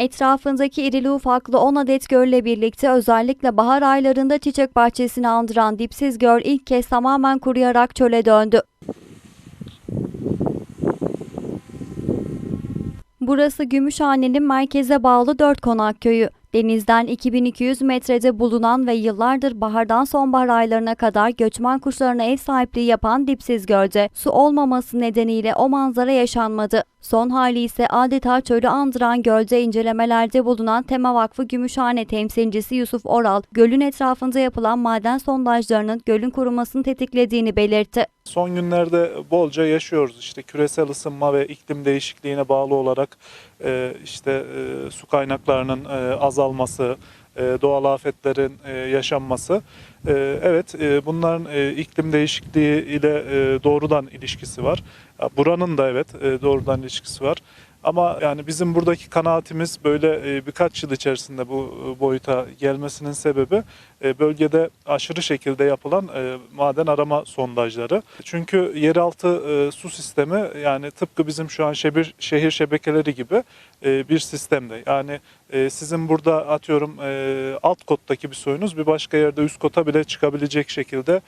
Etrafındaki irili ufaklı 10 adet gölle birlikte özellikle bahar aylarında çiçek bahçesini andıran dipsiz göl ilk kez tamamen kuruyarak çöle döndü. Burası Gümüşhane'nin merkeze bağlı dört konak köyü. Denizden 2200 metrede bulunan ve yıllardır bahardan sonbahar aylarına kadar göçmen kuşlarına ev sahipliği yapan dipsiz gölde su olmaması nedeniyle o manzara yaşanmadı. Son hali ise adeta çölü andıran gölde incelemelerde bulunan Tema Vakfı Gümüşhane temsilcisi Yusuf Oral, gölün etrafında yapılan maden sondajlarının gölün kurumasını tetiklediğini belirtti. Son günlerde bolca yaşıyoruz işte küresel ısınma ve iklim değişikliğine bağlı olarak e, işte e, su kaynaklarının e, azalması, e, doğal afetlerin yaşanması. Evet bunların iklim değişikliği ile doğrudan ilişkisi var. Buranın da evet doğrudan ilişkisi var. Ama yani bizim buradaki kanaatimiz böyle e, birkaç yıl içerisinde bu e, boyuta gelmesinin sebebi e, bölgede aşırı şekilde yapılan maden arama sondajları. Çünkü yeraltı su sistemi yani tıpkı bizim şu an şehir, şehir şebekeleri gibi bir sistemde. Yani sizin burada atıyorum alt kottaki bir suyunuz bir başka yerde üst kota bile çıkabilecek şekilde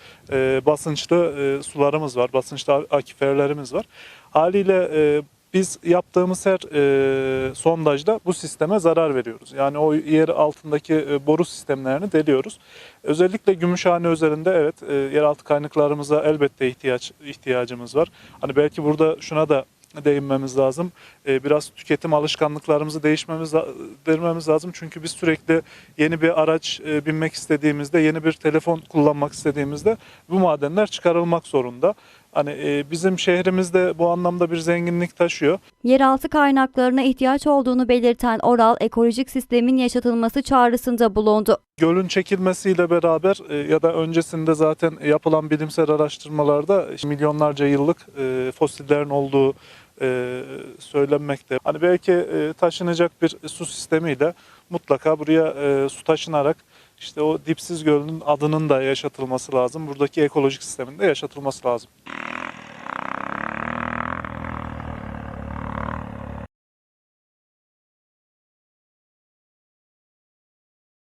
basınçlı sularımız var, basınçlı akiferlerimiz var. Haliyle biz yaptığımız her e, sondajda bu sisteme zarar veriyoruz. Yani o yer altındaki e, boru sistemlerini deliyoruz. Özellikle Gümüşhane özelinde evet e, yeraltı kaynaklarımıza elbette ihtiyaç ihtiyacımız var. Hani belki burada şuna da değinmemiz lazım. E, biraz tüketim alışkanlıklarımızı değişmemiz değişmemiz lazım. Çünkü biz sürekli yeni bir araç e, binmek istediğimizde, yeni bir telefon kullanmak istediğimizde bu madenler çıkarılmak zorunda. Hani e, bizim şehrimizde bu anlamda bir zenginlik taşıyor. Yeraltı kaynaklarına ihtiyaç olduğunu belirten Oral, ekolojik sistemin yaşatılması çağrısında bulundu. Gölün çekilmesiyle beraber e, ya da öncesinde zaten yapılan bilimsel araştırmalarda işte milyonlarca yıllık e, fosillerin olduğu e, söylenmekte. Hani belki e, taşınacak bir su sistemiyle mutlaka buraya e, su taşınarak işte o dipsiz gölün adının da yaşatılması lazım. Buradaki ekolojik sistemin de yaşatılması lazım.